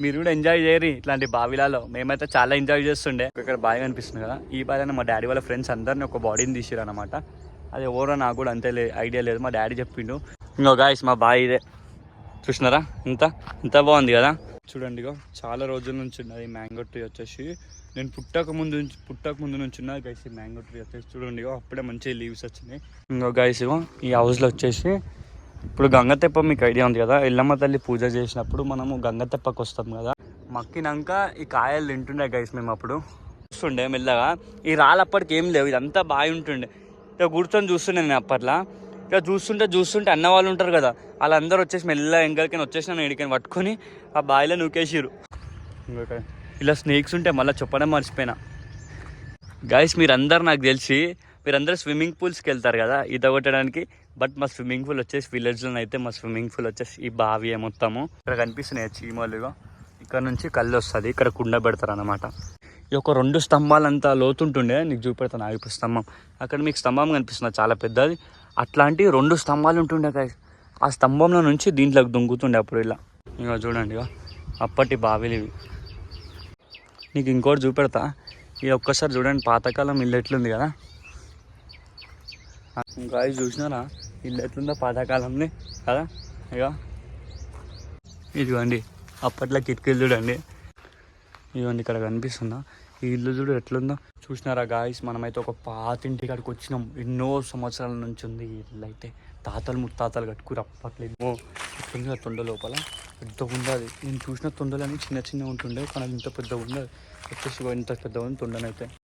మీరు కూడా ఎంజాయ్ చేయరు ఇట్లాంటి బావిలలో. మేమైతే చాలా ఎంజాయ్ చేస్తుండే. ఇక్కడ బావి అనిపిస్తుంది కదా ఈ బావి మా డాడీ వాళ్ళ ఫ్రెండ్స్ అందరిని ఒక బాడీని తీసిరు అనమాట అది ఎవరో నాకు కూడా అంతే లే ఐడియా లేదు మా డాడీ చెప్పిండు. ఇంకో గాయస్ మా బావి ఇదే. చూసినారా? ఇంత? ఇంత బాగుంది కదా. చూడండి చాలా రోజుల నుంచి ఉన్నది మ్యాంగో ట్రీ వచ్చేసి. నేను పుట్టక ముందు నుంచి పుట్టక ముందు నుంచి ఉన్నది గైస్ ఈ మ్యాంగో ట్రీ వచ్చేసి. చూడండి అప్పుడే మంచి లీవ్స్ వచ్చినాయి. ఇంకో గైస్ ఈ హౌస్లో వచ్చేసి ఇప్పుడు గంగతెప్ప మీకు ఐడియా ఉంది కదా. ఎల్లమ్మ తల్లి పూజ చేసినప్పుడు మనము గంగతెప్పకు వస్తాం కదా. మక్కినాక ఈ కాయలు తింటుండే గైస్ మేము అప్పుడు. చూస్తుండే మెల్లగా. ఈ రాళ్ళప్పటికి ఏం లేవు ఇదంతా బాగా ఉంటుండే. ఇక కూర్చొని చూస్తుండే నేను అప్పట్లో. ఇక చూస్తుంటే చూస్తుంటే అన్న వాళ్ళు ఉంటారు కదా. వాళ్ళందరూ వచ్చేసి మెల్లగా ఎంకలకి వచ్చేసి నన్ను ఎడికని పట్టుకొని ఆ బావిలో నూకేసిరు ఇలా స్నేక్స్ ఉంటే మళ్ళీ చెప్పడం మర్చిపోయినా. గైస్ మీరందరూ నాకు తెలిసి మీరందరూ స్విమ్మింగ్ పూల్స్కి వెళ్తారు కదా ఈత కొట్టడానికి. బట్ మా స్విమ్మింగ్ పూల్ వచ్చేసి విలేజ్లో అయితే మా స్విమ్మింగ్ పూల్ వచ్చేసి ఈ బావి మొత్తము. ఇక్కడ కనిపిస్తున్నాయి చీమలుగా. ఇక్కడ నుంచి కళ్ళు వస్తుంది. ఇక్కడ కుండ పెడతారు అనమాట ఈ ఒక రెండు స్తంభాలంతా లోతుంటుండే. నీకు చూపెడతాను. ఆగిపో స్తంభం. అక్కడ మీకు స్తంభం కనిపిస్తుంది చాలా పెద్దది. అట్లాంటి రెండు స్తంభాలు ఉంటుండే guys. ఆ స్తంభంలో నుంచి దీంట్లోకి దొంగుతుండే అప్పుడు ఇలా. ఇక చూడండి అప్పటి బావిలు ఇవి. నీకు ఇంకోటి చూపెడతా. ఇది ఒక్కసారి చూడండి. పాతకాలం ఇల్లు ఎట్లుంది కదా. ఇంకా ఇది చూసినారా? ఇల్లు ఎట్లుందో పాతకాలంని కదా? ఇక ఇదిగోండి అప్పట్లో కిటికీలు చూడండి. ఇదిగోండి ఇక్కడ కనిపిస్తుందా? ఈ ఇల్లు చూడు ఎట్లుందో. చూసినారా గాయస్ మనమైతే ఒక పాతింటి కాడికి వచ్చినాం. ఎన్నో సంవత్సరాల నుంచి ఉంది ఇల్లు అయితే. తాతలు ముత్తాతలు కట్టుకురు అప్పట్లో. ఎన్నో ఎట్లుంది ఆ తొండ లోపల. పెద్దగా ఉండదు నేను చూసిన తొండలని చిన్న చిన్న ఉంటుండే కానీ ఇంత పెద్దగా ఉండదు. వచ్చేసి ఇంత పెద్దగా ఉంది తొండనైతే.